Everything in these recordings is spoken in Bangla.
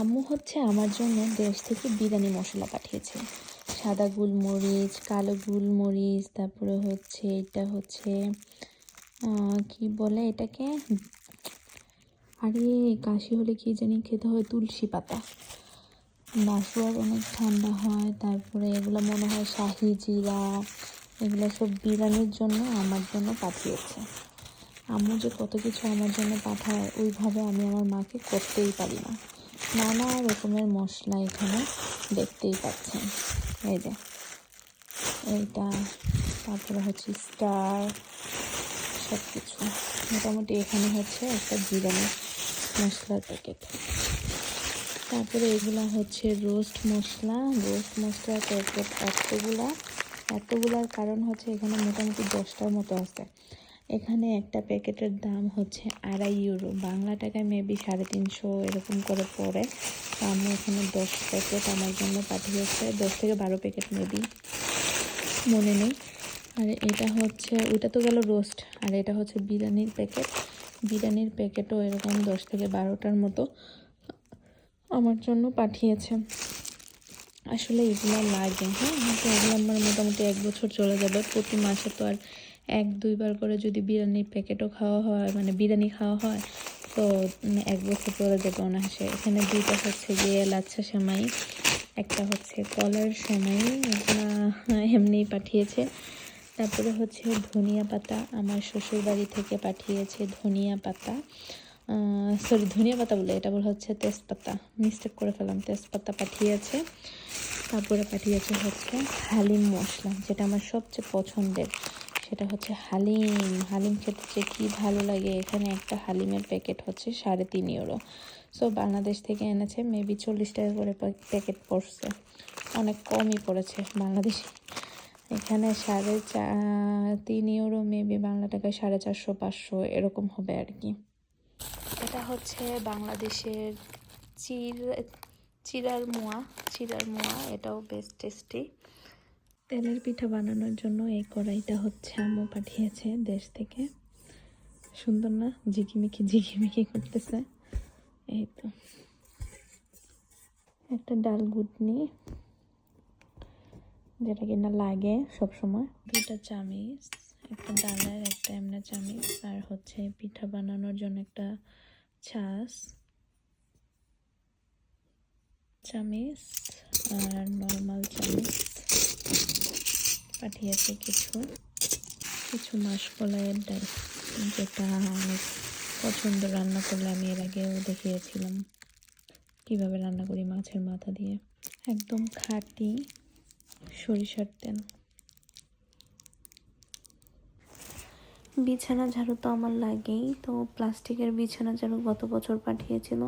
আম্মু হচ্ছে আমার জন্য দেশ থেকে বিরিয়ানি মশলা পাঠিয়েছে। সাদা গোলমরিচ, কালো গোলমরিচ, তারপরে হচ্ছে এটা হচ্ছে কি বলে এটাকে? আরে, কাশি হলে কি জানি খেতে হয়? তুলসী পাতা। মাসুয়ার অনেক ঠান্ডা হয়, তারপরে এগুলো মনে হয় শাহি জিরা, এগুলো সব বিরিয়ানির জন্য আমার জন্য পাঠিয়েছে। আম্মু যে কত কিছু আমার জন্য পাঠায়, ওইভাবে আমি আমার মাকে করতেই পারি না। নানা রকমের মশলা এখানে দেখতেই পাচ্ছেন। এই যে, এইটা, তারপরে হচ্ছে স্টার সব কিছু মোটামুটি এখানে হচ্ছে একটা বিরিয়ানি মশলার প্যাকেট। তারপরে এগুলা হচ্ছে রোস্ট মশলা। রোস্ট মশলার প্যাকেট এতগুলা, এতগুলার কারণ হচ্ছে এখানে মোটামুটি দশটার মতো আছে। এখানে একটা প্যাকেটের দাম হচ্ছে আড়াই ইউরো। বাংলা টাকায় মেবি সাড়ে তিনশো এরকম করে পড়ে। তো আমি এখানে দশ প্যাকেট আমার জন্য পাঠিয়েছে। দশ থেকে বারো প্যাকেট মেবি মনে নেই। আর এটা হচ্ছে, ওইটা তো গেল রোস্ট আর এটা হচ্ছে বিরিয়ানির প্যাকেট। বিরিয়ানির প্যাকেটও এরকম দশ থেকে বারোটার মতো আমার জন্য পাঠিয়েছে। আসলে এগুলো লাগে হ্যাঁ এগুলো আমার মোটামুটি এক বছর চলে যাবে। প্রতি মাসে তো আর এক, দুইবার করে যদি বিরিয়ানির প্যাকেটও খাওয়া হয় মানে বিরিয়ানি খাওয়া হয়, তো এক বছর চলে যাবে অনায়াসে এখানে দুইটা হচ্ছে গিয়ে লাচ্ছা সেমাই, একটা হচ্ছে কলার সেমাই এমনিই পাঠিয়েছে। তারপরে হচ্ছে ধনিয়া পাতা, আমার শ্বশুর বাড়ি থেকে পাঠিয়েছে ধনিয়া পাতা। সরি ধনিয়া পাতা বলে, এটা বলে হচ্ছে তেজপাতা। মিস্টেক করে ফেলাম তেজপাতা পাঠিয়েছে। তারপরে পাঠিয়েছে হচ্ছে হালিম মশলা, যেটা আমার সবচেয়ে পছন্দের। সেটা হচ্ছে হালিম। হালিম খেতে যে কী ভালো লাগে, এখানে একটা হালিমের প্যাকেট হচ্ছে সাড়ে তিন ইউরো। সো বাংলাদেশ থেকে এনেছে, মেবি চল্লিশ টাকা করে প্যাকেট পড়ছে। অনেক কমই পড়েছে বাংলাদেশে। এখানে সাড়ে চা তিন ইউরো, মেবি বাংলা টাকায় সাড়ে চারশো, পাঁচশো, এরকম হবে আর কি। এটা হচ্ছে বাংলাদেশের চির চিরার মোয়া। চিরার মোয়া, এটাও বেশ টেস্টি তেলের পিঠা বানানোর জন্য এই কড়াইটা হচ্ছে আম্মু পাঠিয়েছে দেশ থেকে। সুন্দর না? ঝিকিমিকি ঝিকিমিকি করতেছে। এই তো। একটা ডাল গুটনি, যেটা কিনা লাগে সবসময়। দুটা চামিচ, একটা ডালের, একটা এমনি চামিচ, আর হচ্ছে পিঠা বানানোর জন্য একটা ছাস চামিচ, আর নর্মাল চামিচ। পাঠিয়েছে কিছু কিছু মাসকলাইয়ের ডাল, যেটা অনেক পছন্দ রান্না করলে আমি এর আগেও দেখিয়েছিলাম। কীভাবে রান্না করি মাছের মাথা দিয়ে? একদম খাঁটি সরিষার তেল। বিছানা ঝাড়ু তো আমার লাগেই, তো প্লাস্টিকের বিছানা ঝাড়ু গত বছর পাঠিয়েছিল।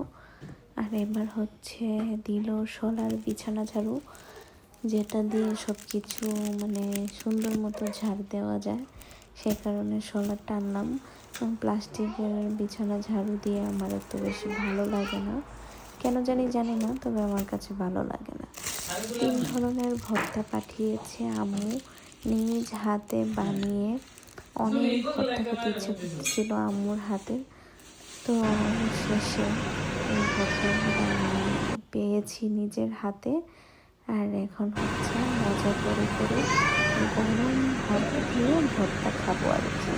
আর এবার হচ্ছে দিল শলার বিছানা ঝাড়ু। যেটা দিয়ে সব কিছু মানে সুন্দর মতো ঝাড় দেওয়া যায়, সে কারণে শলার টানলাম প্লাস্টিকের বিছানা ঝাড়ু দিয়ে আমার এত বেশি ভালো লাগে না। কেন জানি জানি না, তবে আমার কাছে ভালো লাগে না। তিন ধরনের ভর্তা পাঠিয়েছে আম্মু। নিজ হাতে বানিয়ে অনেক ভর্তা খেতে ইচ্ছে করতেছিল আম্মুর হাতে। তো শেষে এই ভর্তাগুলো পেয়েছি নিজের হাতে। আর এখন হচ্ছে মজা করে করে গরম ভাত দিয়ে ভর্তা খাব আর কি।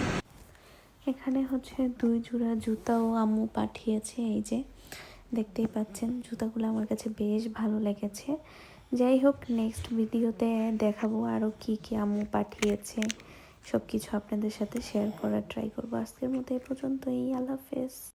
এখানে হচ্ছে দুই জোড়া জুতাও আম্মু পাঠিয়েছে, এই যে দেখতেই পাচ্ছেন জুতাগুলো আমার কাছে বেশ ভালো লেগেছে। যাই হোক নেক্সট ভিডিওতে দেখাবো আরও কি কি আম্মু পাঠিয়েছে সব কিছু আপনাদের সাথে শেয়ার করার ট্রাই করব। আজকের মতো এই পর্যন্তই, আল্লাহ হাফেজ।